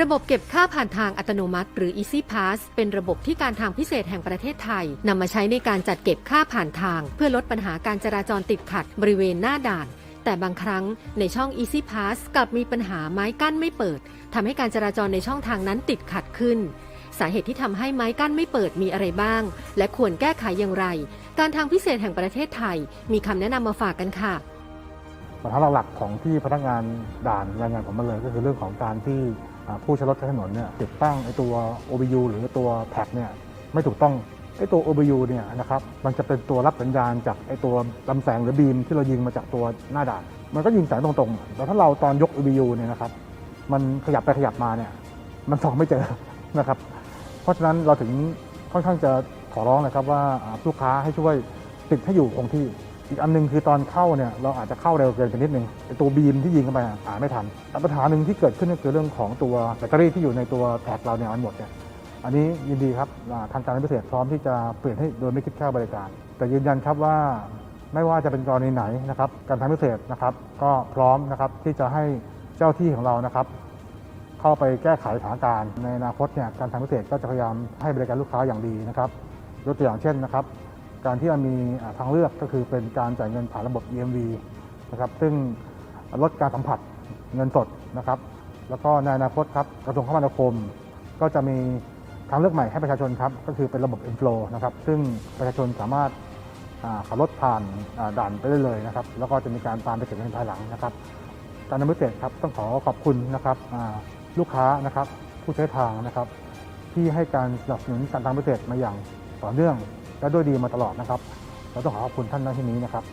ระบบเก็บค่าผ่านทางอัตโนมัติ หรือ Easy Pass เป็นระบบที่การทางพิเศษแห่งประเทศไทยนำมาใช้ในการจัดเก็บค่าผ่านทาง เพื่อลดปัญหาการจราจรติดขัดบริเวณหน้าด่านแต่บางครั้งในช่อง Easy Pass กลับมีปัญหาไม้กั้นไม่เปิดทำให้การจราจรในช่องทางนั้นติดขัดขึ้น สาเหตุที่ทำให้ไม้กั้นไม่เปิดมีอะไรบ้าง และควรแก้ไขอย่างไร การทางพิเศษแห่งประเทศไทย มีคำแนะนำมาฝากกันค่ะปัญหาหลักของที่พนักงานด่านรายงานผมมาเลยก็คือเรื่องของการที่ ผู้ใช้รถใช้ถนนเนี่ยติดตั้งไอ้ตัว OBU หรือตัวแท็กเนี่ยไม่ถูกต้องไอ้ตัว OBU เนี่ยนะครับมันจะเป็นตัวรับสัญญาณจากไอ้ตัวลำแสงหรือบีมที่เรายิงมาจากตัวหน้าด่าน มันก็ยิงแสงตรงๆแล้วถ้าเราตอนยก OBU เนี่ยนะครับมันขยับไปขยับมาเนี่ยมันส่องไม่เจอนะครับเพราะฉะนั้นเราถึงค่อนข้างจะขอร้องนะครับว่าลูกค้าให้ช่วยติดให้อยู่คงที่ อีกอันหนึงคือตอนเข้าเนี่ยเราอาจจะเข้าเร็วเกินไปนิดนึงตัวบีมที่ยิงเข้าไปอ่านไม่ทันแต่ปัญหาหนึ่งที่เกิดขึ้นก็คือเรื่องของตัวแบตเตอรี่ที่อยู่ในตัวแท็กเราเนี่ยมันหมดเนี่ยอันนี้ยินดีครับทางการพิเศษพร้อมที่จะเปลี่ยนให้โดยไม่คิดค่าบริการ แต่ยืนยันครับว่าไม่ว่าจะเป็นกรณีไหนนะครับการทางพิเศษนะครับ ก็พร้อมนะครับที่จะให้เจ้าที่ของเรานะครับเข้าไปแก้ไขสถานการณ์ในอนาคตเนี่ยการทางพิเศษก็จะพยายามให้บริการลูกค้าอย่างดีนะครับยกตัวอย่างเช่นนะครับ การที่เรามีทางเลือกก็คือเป็นการจ่ายเงินผ่านระบบ EMV นะครับซึ่งลดการสัมผัสเงินสดนะครับแล้วก็ในอนาคตครับกระทรวงคมนาคม ก็จะมีทางเลือกใหม่ให้ประชาชนครับก็คือเป็นระบบ Inflow นะครับซึ่งประชาชนสามารถขับรถผ่านด่านไปได้เลยนะครับแล้วก็จะมีการตามไปเก็บเงินภายหลังนะครับการนำพิเศษครับต้องขอขอบคุณนะครับลูกค้านะครับผู้ใช้ทางนะครับที่ให้การสนับสนุนการทางพิเศษมาอย่างต่อเนื่อง และด้วยดีมาตลอดนะครับ เราต้องขอขอบคุณท่านในที่นี้นะครับ